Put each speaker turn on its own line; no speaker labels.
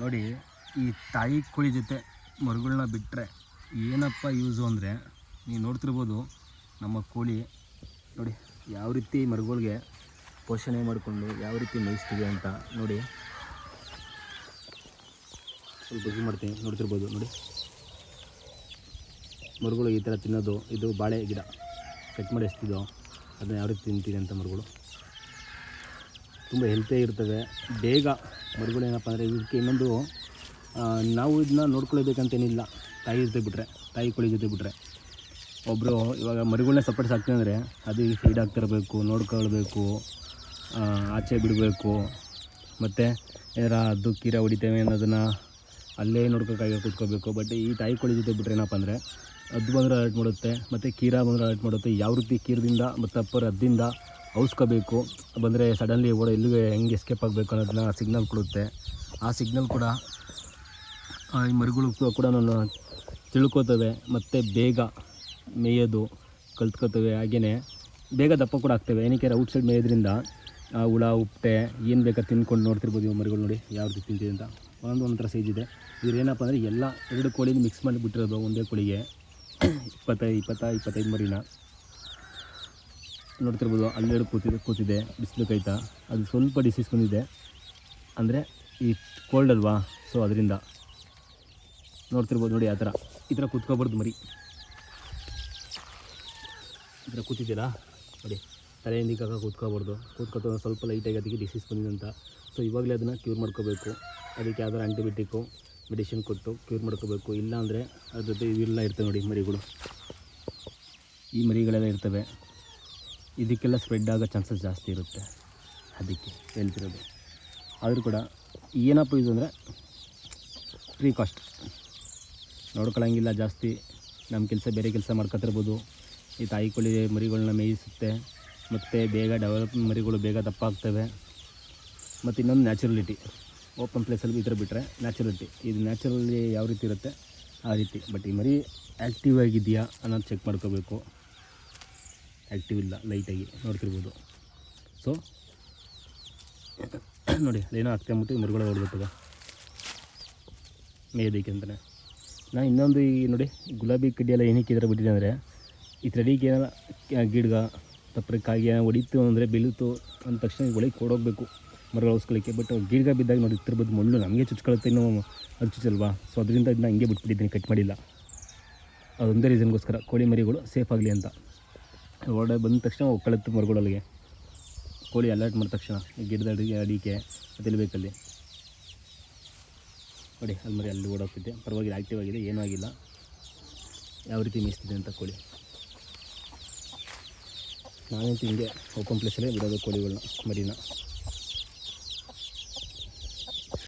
ನೋಡಿ, ಈ ತಾಯಿ ಕೋಳಿ ಜೊತೆ ಮರುಗಳನ್ನ ಬಿಟ್ಟರೆ ಏನಪ್ಪ ಯೂಸು ಅಂದರೆ, ನೀವು ನೋಡ್ತಿರ್ಬೋದು ನಮ್ಮ ಕೋಳಿ ನೋಡಿ ಯಾವ ರೀತಿ ಮರುಗಳಿಗೆ ಪೋಷಣೆ ಮಾಡಿಕೊಂಡು ಯಾವ ರೀತಿ ಮೇಯಿಸ್ತೀವಿ ಅಂತ ನೋಡಿ. ಸ್ವಲ್ಪ ಇದು ಮಾಡ್ತೀನಿ, ನೋಡ್ತಿರ್ಬೋದು ನೋಡಿ. ಮರುಗಳು ಈ ಥರ ತಿನ್ನೋದು, ಇದು ಬಾಳೆ ಗಿಡ ಕಟ್ ಮಾಡಿ ಎಸ್ತಿದ್ದು ಅದನ್ನ ಯಾವ ರೀತಿ ತಿಂತೀವಿ ಅಂತ ಮರುಗಳು. ತುಂಬ ಹೆಲ್ತಿಯಾಗಿ ಇರ್ತವೆ ಬೇಗ ಮರಿಗಳು ಏನಪ್ಪ ಅಂದರೆ ಇದಕ್ಕೆ ಇನ್ನೊಂದು ನಾವು ಇದನ್ನ ನೋಡ್ಕೊಳ್ಬೇಕಂತೇನಿಲ್ಲ. ತಾಯಿ ಜೊತೆ ಬಿಟ್ಟರೆ ತಾಯಿ ಕೋಳಿ ಜೊತೆ ಬಿಟ್ಟರೆ ಒಬ್ಬರು ಇವಾಗ ಮರಿಗಳನ್ನ ಸಪ್ರೇಟ್ ಸಾಕ್ತೀವಿ ಅಂದರೆ ಅದು ಫೀಡ್ ಆಗ್ತಿರಬೇಕು, ನೋಡ್ಕೊಳ್ಬೇಕು ಆಚೆ ಬಿಡಬೇಕು. ಮತ್ತು ಏನಾರ ಅದು ಕೀರ ಹೊಡಿತೇವೆ ಅನ್ನೋದನ್ನು ಅಲ್ಲೇ ನೋಡ್ಕೋಕ್ಕಾಗಿ ಕೂತ್ಕೋಬೇಕು. ಬಟ್ ಈ ತಾಯಿ ಕೋಳಿ ಜೊತೆ ಬಿಟ್ಟರೆ ಏನಪ್ಪ ಅಂದರೆ ಅದು ಬಂದರೆ ಅಲರ್ಟ್ ಮಾಡುತ್ತೆ, ಮತ್ತು ಕೀರ ಬಂದರೆ ಅಲರ್ಟ್ ಮಾಡುತ್ತೆ. ಯಾವ ರೀತಿ ಕೀರದಿಂದ ಮತ್ತು ಅಪ್ಪರ್ ಹದ್ದಿಂದ ಔಸ್ಕೋಬೇಕು. ಬಂದರೆ ಸಡನ್ಲಿ ಓಡ ಎಲ್ಲಿಗೆ ಹೆಂಗೆ ಎಸ್ಕೇಪ್ ಆಗಬೇಕು ಅನ್ನೋದನ್ನ ಸಿಗ್ನಲ್ ಕೊಡುತ್ತೆ. ಆ ಸಿಗ್ನಲ್ ಕೂಡ ಈ ಮರಿಗಳು ಕೂಡ- ನಾನು ತಿಳ್ಕೊತವೆ. ಮತ್ತು ಬೇಗ ಮೇಯೋದು, ಕಲ್ತ್ಕೋತವೆ. ಹಾಗೆಯೇ ಬೇಗ ದಪ್ಪ ಕೂಡ ಆಗ್ತವೆ. ಏನಕ್ಕೆ ಔಟ್ ಸೈಡ್ ಮೇಯೋದ್ರಿಂದ, ಆ ಹುಳ ಉಪ್ಪಟೆ ಏನು ಬೇಕಾದ್ರೆ ತಿನ್ಕೊಂಡು ನೋಡ್ತಿರ್ಬೋದು ಇವು ಮರಿಗಳು ನೋಡಿ. ಯಾವ ರೀತಿ ತಿಂತಿದೆ ಅಂತ. ಒಂದೊಂದು ಒಂಥರ ಸೈಜ್ ಇದೆ. ಇವ್ರು ಏನಪ್ಪ ಅಂದರೆ ಎಲ್ಲ ಎರಡು ಕೋಳಿನ ಮಿಕ್ಸ್ ಮಾಡಿ ಬಿಟ್ಟಿರೋದು ಒಂದೇ ಕೋಳಿಗೆ. ಇಪ್ಪತ್ತೈದು, ಇಪ್ಪತ್ತ, ಇಪ್ಪತ್ತೈದು ಮರಿನ. ನೋಡ್ತಿರ್ಬೋದು ಅಲ್ಲೆರಡು ಕೂತಿದೆ ಕೂತಿದೆ, ಬಿಸಿಲು ಕೈತಾ. ಅದು ಸ್ವಲ್ಪ ಡಿಸೀಸ್ ಬಂದಿದೆ. ಅಂದರೆ ಈ ಕೋಲ್ಡ್ ಅಲ್ವಾ? ಸೊ ಅದರಿಂದ. ನೋಡ್ತಿರ್ಬೋದು ನೋಡಿ ಆ ಥರ. ಈ ಥರ ಕೂತ್ಕೋಬಾರ್ದು ಮರಿ. ಈ ಥರ ಕೂತಿದ್ದೀರಾ? ನೋಡಿ ತಲೆ ಹಿಂದಿಕ್ಕಾಗ ಕೂತ್ಕೋಬಾರ್ದು. ಕೂತ್ಕೊತ ಸ್ವಲ್ಪ ಲೈಟಾಗಿ ಅದಕ್ಕೆ ಡಿಸೀಸ್ ಬಂದಿದೆ ಅಂತ. ಸೊ ಇವಾಗಲೇ ಅದನ್ನು ಕ್ಯೂರ್ ಮಾಡ್ಕೋಬೇಕು. ಅದಕ್ಕೆ ಯಾವ್ದಾರು ಆ್ಯಂಟಿಬಯೋಟಿಕ್ಕು ಮೆಡಿಸಿನ್ ಕೊಟ್ಟು ಕ್ಯೂರ್ ಮಾಡ್ಕೋಬೇಕು. ಇಲ್ಲಾಂದರೆ ಅದ್ರ ಜೊತೆ ಇವೆಲ್ಲ ಇರ್ತವೆ ನೋಡಿ ಮರಿಗಳು. ಈ ಮರಿಗಳೆಲ್ಲ ಇರ್ತವೆ. ಇದಕ್ಕೆಲ್ಲ ಸ್ಪ್ರೆಡ್ ಆಗೋ ಚಾನ್ಸಸ್ ಜಾಸ್ತಿ ಇರುತ್ತೆ ಅದಕ್ಕೆ ಹೇಳ್ತಿರೋದು. ಆದರೂ ಕೂಡ ಏನಪ್ಪ ಇದು ಅಂದರೆ ಫ್ರೀ ಕಾಸ್ಟ್ ನೋಡ್ಕೊಳ್ಳೋಂಗಿಲ್ಲ ಜಾಸ್ತಿ. ನಮ್ಮ ಕೆಲಸ ಬೇರೆ ಕೆಲಸ ಮಾಡ್ಕೊತಿರ್ಬೋದು. ಈ ತಾಯಿ ಕೋಳಿ ಮರಿಗಳನ್ನ ಮೇಯಿಸುತ್ತೆ. ಮತ್ತು ಬೇಗ ಡೆವಲಪ್ ಮರಿಗಳು ಬೇಗ ದಪ್ಪ ಆಗ್ತವೆ ಮತ್ತು ಇನ್ನೊಂದು ನ್ಯಾಚುರಲಿಟಿ. ಓಪನ್ ಪ್ಲೇಸಲ್ಲಿ ಈ ಥರ ಬಿಟ್ಟರೆ ನ್ಯಾಚುರಲಿಟಿ. ಇದು ನ್ಯಾಚುರಲಿ ಯಾವ ರೀತಿ ಇರುತ್ತೆ? ಆ ರೀತಿ. ಬಟ್ ಈ ಮರಿ ಆ್ಯಕ್ಟಿವ್ ಆಗಿದೆಯಾ ಅನ್ನೋದು ಚೆಕ್ ಮಾಡ್ಕೋಬೇಕು. ಆ್ಯಕ್ಟಿವ್ ಇಲ್ಲ, ಲೈಟಾಗಿ ನೋಡ್ತಿರ್ಬೋದು. ಸೊ ನೋಡಿ ಅದೇನೋ ಆಗ್ತಾ ಅಂದ್ಬಿಟ್ಟು ಮರುಗಳು ಹೊಡ್ಬಿಟ್ಟದ ಮೇಯೋದಕ್ಕೆ ಅಂತಲೇ ನಾನು ಇನ್ನೊಂದು ಈ ನೋಡಿ, ಗುಲಾಬಿ ಕಡ್ಡಿ ಎಲ್ಲ ಏನಕ್ಕೆ ಇದರ ಬಿಟ್ಟಿದೆ ಅಂದರೆ, ಈ ಏನಾರ ಗಿಡ್ಗ ತಪ್ಪರೆ ಕಾಗಿ ಏನೋ ಹೊಡಿತು ಅಂದರೆ ಬೀಳುತ್ತು ಅಂದ ತಕ್ಷಣ ಒಳಗೆ ಕೊಡೋಗ್ಬೇಕು ಮರಗಳು ಉಳಿಸ್ಕೊಳ್ಳಿಕ್ಕೆ ಬಟ್ ಗಿಡ್ಗ ಬಿದ್ದಾಗ ನೋಡಿ ಇತ್ತಿರ್ಬೋದು ಮಣ್ಣು ನಮಗೆ ಚುಚ್ಕೊಳುತ್ತೆ ಇನ್ನೂ ಅದು ಚುಚ್ಚಲ್ವಾ ಸೊ ಅದರಿಂದ ಇದನ್ನ ಹಂಗೆ ಬಿಟ್ಬಿಟ್ಟಿದ್ದೀನಿ ಕಟ್ ಮಾಡಿಲ್ಲ. ಅದೊಂದೇ ರೀಸನ್ಗೋಸ್ಕರ ಕೋಳಿ ಮರಿಗಳು ಸೇಫ್ ಆಗಲಿ ಅಂತ. ಹೊರಡೆ ಬಂದ ತಕ್ಷಣ ಕಳೆದು ಮರಗಳಲ್ಲಿಗೆ ಕೋಳಿ ಅಲರ್ಟ್ ಮಾಡಿದ ತಕ್ಷಣ ಗಿಡದ ಅಡಿಗೆ ಅಡಿಕೆ ತಿಳಿಬೇಕಲ್ಲಿ ಬೇಕಲ್ಲಿ. ನೋಡಿ ಅಲ್ಲಿ ಮರಿ ಅಲ್ಲಿ ಓಡೋಗ್ತಿದ್ದೆ ಪರವಾಗಿಲ್ಲ ಆ್ಯಕ್ಟಿವ್ ಆಗಿದೆ, ಏನೂ ಆಗಿಲ್ಲ. ಯಾವ ರೀತಿ ಮೇಯಿಸ್ತಿದೆ ಅಂತ ಕೋಳಿ. ನಾನಂತೂ ಹಿಂಗೆ ಓಪನ್ ಪ್ಲೇಸಲ್ಲೇ ಬಿಡೋದು ಕೋಳಿಗಳನ್ನ ಮರಿನ.